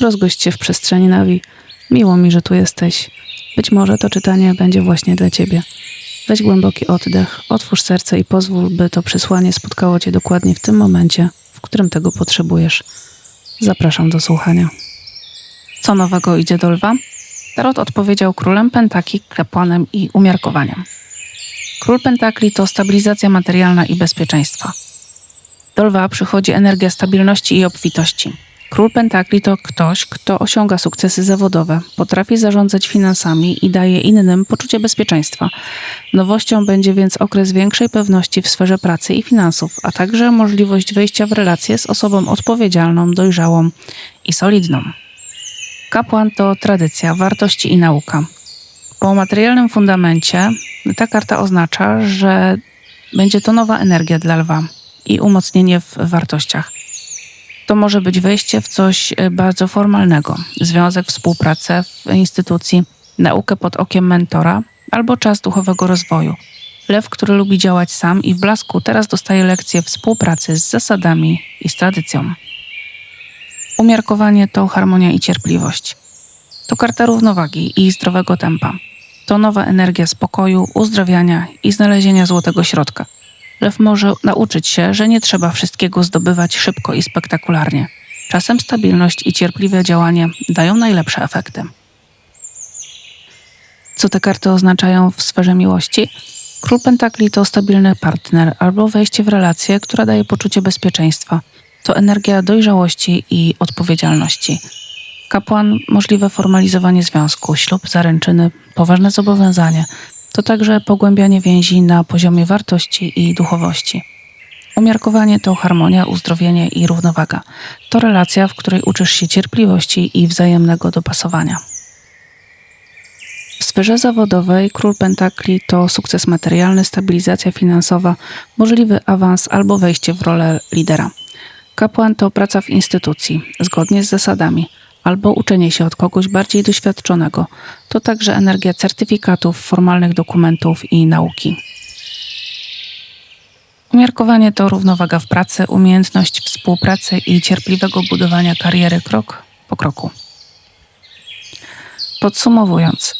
Rozgość się w przestrzeni Nawi. Miło mi, że tu jesteś. Być może to czytanie będzie właśnie dla ciebie. Weź głęboki oddech, otwórz serce i pozwól, by to przesłanie spotkało cię dokładnie w tym momencie, w którym tego potrzebujesz. Zapraszam do słuchania. Co nowego idzie do lwa? Tarot odpowiedział królem Pentaki, kapłanem i umiarkowaniem. Król Pentakli to stabilizacja materialna i bezpieczeństwa. Do lwa przychodzi energia stabilności i obfitości. Król Pentakli to ktoś, kto osiąga sukcesy zawodowe, potrafi zarządzać finansami i daje innym poczucie bezpieczeństwa. Nowością będzie więc okres większej pewności w sferze pracy i finansów, a także możliwość wejścia w relacje z osobą odpowiedzialną, dojrzałą i solidną. Kapłan to tradycja, wartości i nauka. Po materialnym fundamencie ta karta oznacza, że będzie to nowa energia dla lwa i umocnienie w wartościach. To może być wejście w coś e, bardzo formalnego, związek, współpracę w instytucji, naukę pod okiem mentora albo czas duchowego rozwoju. Lew, który lubi działać sam i w blasku, teraz dostaje lekcje współpracy z zasadami i z tradycją. Umiarkowanie to harmonia i cierpliwość. To karta równowagi i zdrowego tempa. To nowa energia spokoju, uzdrawiania i znalezienia złotego środka. Lew może nauczyć się, że nie trzeba wszystkiego zdobywać szybko i spektakularnie. Czasem stabilność i cierpliwe działanie dają najlepsze efekty. Co te karty oznaczają w sferze miłości? Król Pentakli to stabilny partner albo wejście w relację, która daje poczucie bezpieczeństwa. To energia dojrzałości i odpowiedzialności. Kapłan możliwe formalizowanie związku, ślub, zaręczyny, poważne zobowiązanie. To także pogłębianie więzi na poziomie wartości i duchowości. Umiarkowanie to harmonia, uzdrowienie i równowaga. To relacja, w której uczysz się cierpliwości i wzajemnego dopasowania. W sferze zawodowej król Pentakli to sukces materialny, stabilizacja finansowa, możliwy awans albo wejście w rolę lidera. Kapłan to praca w instytucji, zgodnie z zasadami, albo uczenie się od kogoś bardziej doświadczonego. To także energia certyfikatów, formalnych dokumentów i nauki. Umiarkowanie to równowaga w pracy, umiejętność współpracy i cierpliwego budowania kariery krok po kroku. Podsumowując,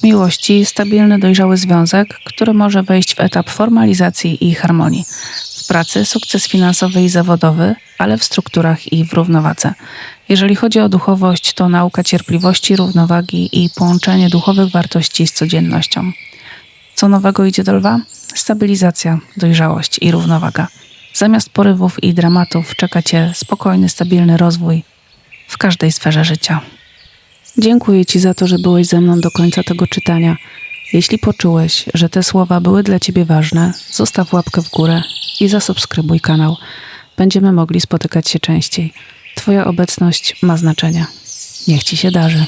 w miłości stabilny, dojrzały związek, który może wejść w etap formalizacji i harmonii. Pracy sukces finansowy i zawodowy, ale w strukturach i w równowadze. Jeżeli chodzi o duchowość, to nauka cierpliwości, równowagi i połączenie duchowych wartości z codziennością. Co nowego idzie do lwa? Stabilizacja, dojrzałość i równowaga. Zamiast porywów i dramatów czeka Cię spokojny, stabilny rozwój w każdej sferze życia. Dziękuję Ci za to, że byłeś ze mną do końca tego czytania. Jeśli poczułeś, że te słowa były dla Ciebie ważne, zostaw łapkę w górę i zasubskrybuj kanał. Będziemy mogli spotykać się częściej. Twoja obecność ma znaczenie. Niech Ci się darzy.